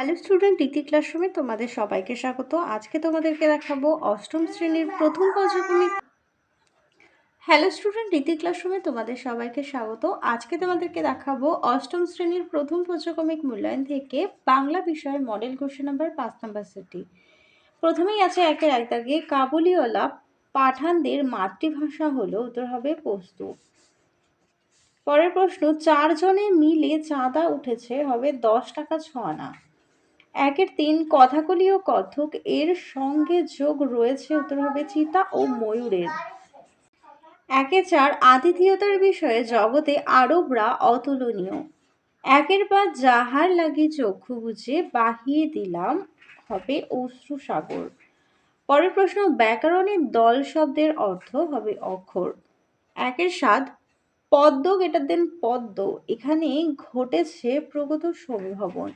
Hello student ইতি ক্লাসরুমে তোমাদের সবাইকে স্বাগত। আজকে তোমাদেরকে দেখাবো অষ্টম শ্রেণির প্রথম পর্যায়ক্রমিক হ্যালো স্টুডেন্ট ইতি ক্লাসরুমে তোমাদের সবাইকে স্বাগত। আজকে তোমাদেরকে দেখাবো অষ্টম শ্রেণির প্রথম পর্যায়ক্রমিক মূল্যায়ন থেকে বাংলা বিষয়ের মডেল কোশ্চেন নাম্বার পাঁচ নাম্বার সেটি প্রথমেই আছে একের এক দাগে কাবুলিওয়ালা পাঠানদের মাতৃভাষা হলো, উত্তর হবে পস্তু। পরের প্রশ্ন, চারজনে মিলে চাঁদা উঠেছে, হবে দশ টাকা ছ আনা। একের তিন কথাকলি ও কথক, এর সঙ্গে যোগ রয়েছে উত্তর হবে চিতা ও ময়ূরের। একে চার আতিথেয়তার বিষয়ে, জগতে আরবরা অতুলনীয়। একের পর যাহার লাগি চক্ষু বুঝে বাহিয়ে দিলাম হবে অশ্রু সাগর। পরের প্রশ্ন ব্যাকরণের দল শব্দের অর্থ হবে অক্ষর। একের সাত, পদ্ম গেটার দেন পদ্ম, এখানে ঘটেছে প্রগত সমীভবন।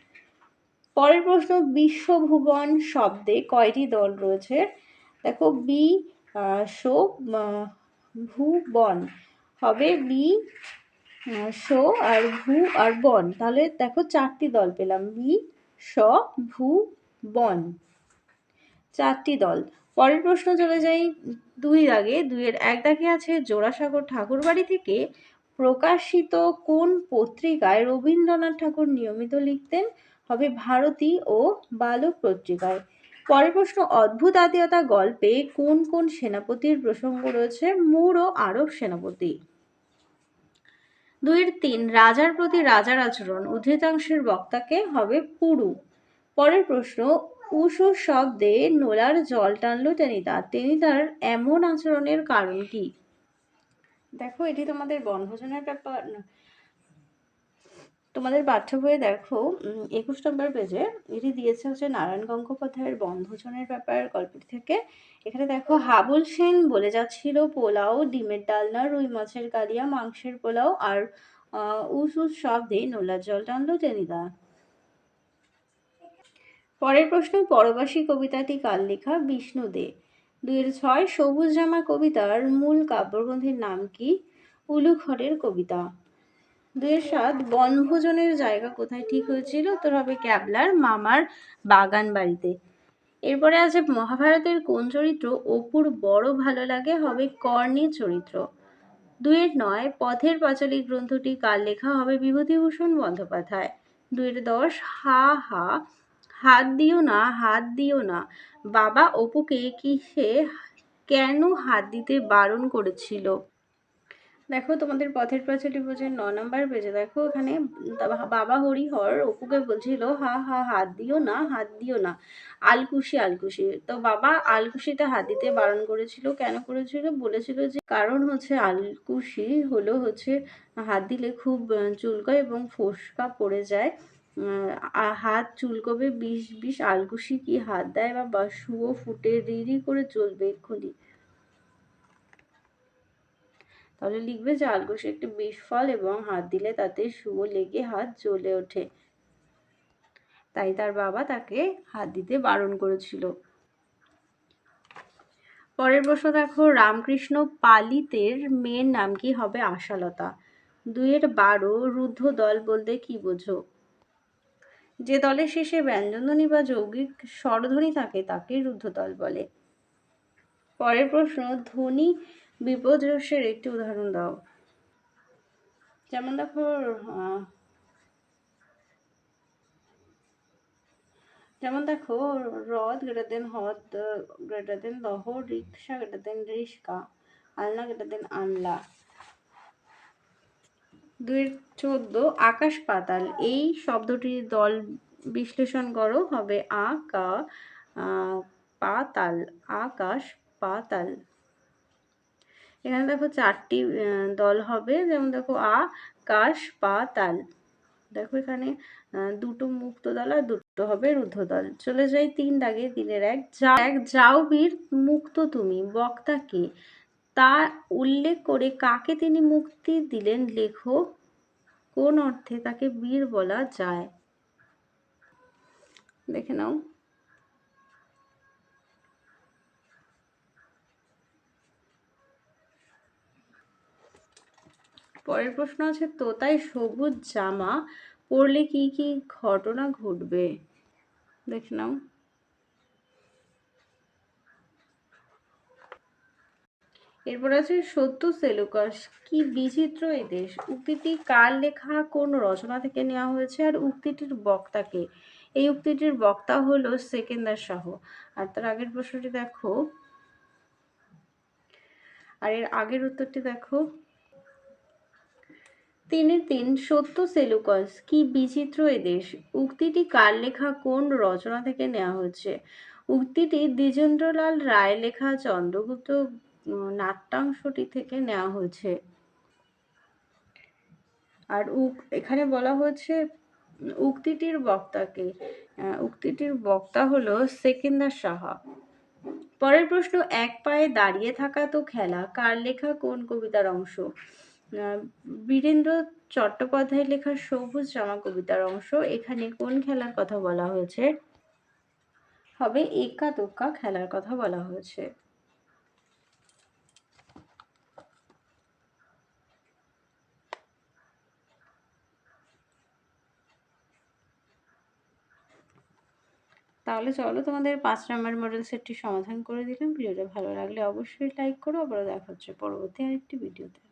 পরের প্রশ্ন, বিশ্বভুবন শব্দে কয়টি দল রয়েছে? দেখো, বি শো ভুবন। হবে বি শো আর ভু আর বন। তাহলে দেখো, চারটি দল পেলাম। বি স ভু বন চারটি দল। পরের প্রশ্ন চলে যাই দুই দাগে দুইয়ের এক দাগে আছে, জোড়াসাগর ঠাকুরবাড়ি থেকে প্রকাশিত কোন পত্রিকায় রবীন্দ্রনাথ ঠাকুর নিয়মিত লিখতেন? হবে ভারতী ও বালক পত্রিকায় পরের প্রশ্ন, অদ্ভুত আদিয়তা গল্পে কোন কোন সেনাপতির প্রসঙ্গ রয়েছে? মুর ও আরব সেনাপতি। দুইয়ের তিন, রাজার প্রতি রাজার আচরণ, উদ্ধৃতাংশের বক্তাকে হবে পুরু। পরের প্রশ্ন, উষু শব্দে নোলার জল টানলো টেনিদা। টেনিদার এমন আচরণের কারণ কি? দেখো, এটি তোমাদের বনভোজনের ব্যাপার। তোমাদের পাঠ্য বইয়ে দেখো একুশ নম্বর পেজে এটি দিয়েছে হচ্ছে নারায়ণ গঙ্গোপাধ্যায়ের বনভোজনের ব্যাপার গল্পটি থেকে। এখানে দেখো, হাবুল সেন বলে যাচ্ছিল পোলাও, ডিমের ডালনা, রুই মাছের কালিয়া, মাংসের পোলাও আর উস উস শব্দে নোলার জল টানলো টেনিদা। পরের প্রশ্ন, পরবাসী কবিতাটি কার লেখা? বিষ্ণু দে। দুইয়ের ছয়, সবুজ জামা কবিতার মূল কাব্যগ্রন্থের নাম কি? উলুখরের কবিতা। দুইয়ের সাত বনভোজনের জায়গা কোথায় ঠিক হয়েছিল? তোর হবে ক্যাবলার মামার বাগান বাড়িতে। এরপরে আছে মহাভারতের কোন চরিত্র অপুর বড় ভালো লাগে? হবে কর্ণের চরিত্র। দুইয়ের নয়, পথের পাঁচালী গ্রন্থটি কার লেখা? হবে বিভূতিভূষণ বন্দ্যোপাধ্যায়। দুইয়ের দশ, হা হা, হাত দিও না, হাত দিও না। বাবা অপুকে কিসে, কেন হাত দিতে বারণ করেছিল? দেখো, তোমাদের পথের পাঁচালী বোঝের ন নম্বর পেজে দেখো এখানে বাবা হরিহর অপুকে বলছিল, হা হা, হাত দিও না, হাত দিও না। আলকুশি আলকুশি। তো বাবা আলকুশিতে হাত দিতে বারণ করেছিল, কেন করেছিল? বলেছিল যে, কারণ হচ্ছে আলকুশি হলো হচ্ছে, হাত দিলে খুব চুলকায় এবং ফোসকা পড়ে যায়। হাত চুলকবে, বিষ বিষ আলকুশি কি হাত দেয় বা শুয়ো, ফুটে, রিরি করে চলবে এক্ষুনি। তাহলে লিখবে যে আলকুশি একটি বিষ এবং হাত দিলে তাতে শুয়ো লেগে হাত জ্বলে ওঠে। তাই তার বাবা তাকে হাত দিতে বারণ করেছিল। পরের প্রশ্ন দেখো, রামকৃষ্ণ পালিতের মেয়ের নাম কি হবে আশালতা? দুইয়ের বারো, রুদ্ধ দল বলতে কি বোঝো? যে দলের শেষে ব্যঞ্জনধ্বনি বা যৌগিক স্বরধ্বনি থাকে, তাকে রুদ্ধ দল বলে। পরের প্রশ্ন, ধ্বনি বিপদরসের একটি উদাহরণ দাও। যেমন দেখো যেমন দেখো রদ গ্রেটার দেন হদ গ্রেটার দেন লহ রিক্সা গ্রেটার দেন রিস্কা আলনা গ্রেটার দেন আনলা দুই চোদ্দ, আকাশ পাতাল। এই শব্দটির দল বিশ্লেষণ করো, হবে আ, কা পাতাল, আকাশ পাতাল। এখানে দেখো চারটি দল হবে। যেমন দেখো আ, কাশ, পা, তাল। দেখো এখানে দুটো মুক্ত দল আর দুটো হবে রুদ্ধ দল। চলে যাই তিন দাগে, তিনের এক। যা, এক, যাও বীর, মুক্ত তুমি। বক্তাকে তা উল্লেখ করে কাকে তিনি মুক্তি দিলেন লেখো? কোন অর্থে তাকে বীর বলা যায়? দেখে নাও। পরের প্রশ্ন আছে তোতায় সবুজ জামা পরলে কি কি ঘটনা ঘটবে? দেখে নাও। এরপর আছে, সত্য সেলুকাস, কি বিচিত্র এই দেশ? উক্তিটি কার লেখা, কোন রচনা থেকে নেওয়া হয়েছে আর উক্তিটির বক্তাকে এই উক্তিটির বক্তা হলো সেকেন্দার শাহ। আর তার আগের প্রশ্নটি দেখো। আর এর আগের উত্তরটি দেখো। তিনের তিন সত্য সেলুকস। কি বিচিত্র এদেশ উক্তিটি কার লেখা? কোন রচনা থেকে নেওয়া হয়েছে? উক্তিটি দ্বিজেন্দ্রলাল রায় লেখা চন্দ্রগুপ্ত নাট্যাংশটি থেকে নেওয়া হয়েছে। আর উক, এখানে বলা হয়েছে, উক্তিটির বক্তাকে উক্তিটির বক্তা হলো সেকেন্দার সাহা। পরের প্রশ্ন, এক পায়ে দাঁড়িয়ে থাকা তো খেলা। কার লেখা? কোন কবিতার অংশ? বীরেন্দ্র চট্টোপাধ্যায় লেখা সবুজ জামা কবিতার অংশ। এখানে কোন খেলার কথা বলা হয়েছে? হবে একা দোক্কা খেলার কথা বলা হয়েছে। তাহলে চলো তোমাদের পাঁচ নাম্বার মডেল সেটটি সমাধান করে দিলাম। ভিডিওটা ভালো লাগলে অবশ্যই লাইক করো। আবার দেখা হচ্ছে পরবর্তী আরেকটি ভিডিওতে